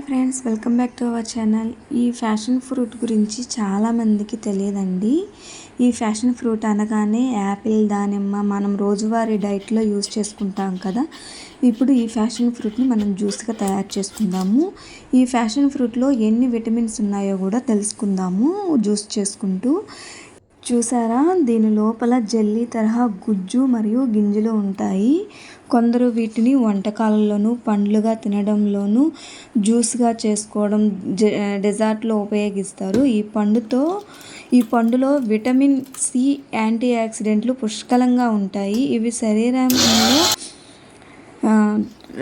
Hi friends welcome back to our channel. ఈ passion fruit గురించి చాలామందికి తెలియదండి. ఈ ఫ్యాషన్ ఫ్రూట్ అనగానే యాపిల్ దానిమ్మ మనం రోజువారీ డైట్లో యూజ్ చేసుకుంటాం కదా. ఇప్పుడు ఈ ఫ్యాషన్ ఫ్రూట్ని మనం జ్యూస్గా తయారు చేసుకుందాము. ఈ ఫ్యాషన్ ఫ్రూట్లో ఎన్ని విటమిన్స్ ఉన్నాయో కూడా తెలుసుకుందాము జ్యూస్ చేసుకుంటూ. చూసారా? దీని లోపల జెల్లీ తరహా గుజ్జు మరియు గింజలు ఉంటాయి. కొందరు వీటిని వంటకాలలోనూ పండ్లుగా తినడంలోనూ జ్యూస్గా చేసుకోవడం డెజర్ట్లో ఉపయోగిస్తారు. ఈ పండుతో ఈ పండులో విటమిన్ సి యాంటీ ఆక్సిడెంట్లు పుష్కలంగా ఉంటాయి. ఇవి శరీరంలో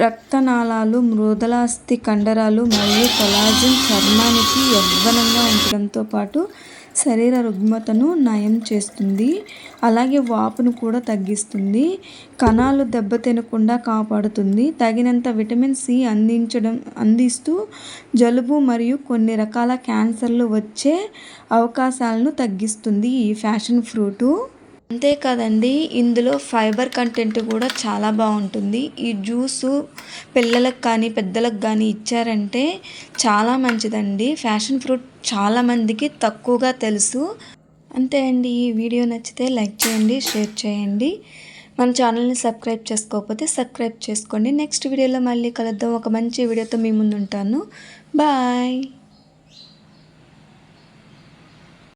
రక్తనాళాలు మృదలాస్థి కండరాలు మరియు కొలాజిన్ చర్మానికి యవ్వనంగా ఉంచడంతో పాటు శరీర రుగ్మతను నయం చేస్తుంది. అలాగే వాపును కూడా తగ్గిస్తుంది. కణాలు దెబ్బతినకుండా కాపాడుతుంది. తగినంత విటమిన్ సి అందించడం అందిస్తూ జలుబు మరియు కొన్ని రకాల క్యాన్సర్లు వచ్చే అవకాశాలను తగ్గిస్తుంది ఈ ఫ్యాషన్ ఫ్రూటు. అంతేకాదండి ఇందులో ఫైబర్ కంటెంట్ కూడా చాలా బాగుంటుంది. ఈ జ్యూసు పిల్లలకు కానీ పెద్దలకు కానీ ఇచ్చారంటే చాలా మంచిదండి. ఫ్యాషన్ ఫ్రూట్ చాలామందికి తక్కువగా తెలుసు. అంతే అండి ఈ వీడియో నచ్చితే లైక్ చేయండి షేర్ చేయండి. మన ఛానల్ని సబ్స్క్రైబ్ చేసుకోకపోతే సబ్స్క్రైబ్ చేసుకోండి. నెక్స్ట్ వీడియోలో మళ్ళీ కలుద్దాం. ఒక మంచి వీడియోతో మీ ముందు ఉంటాను బాయ్!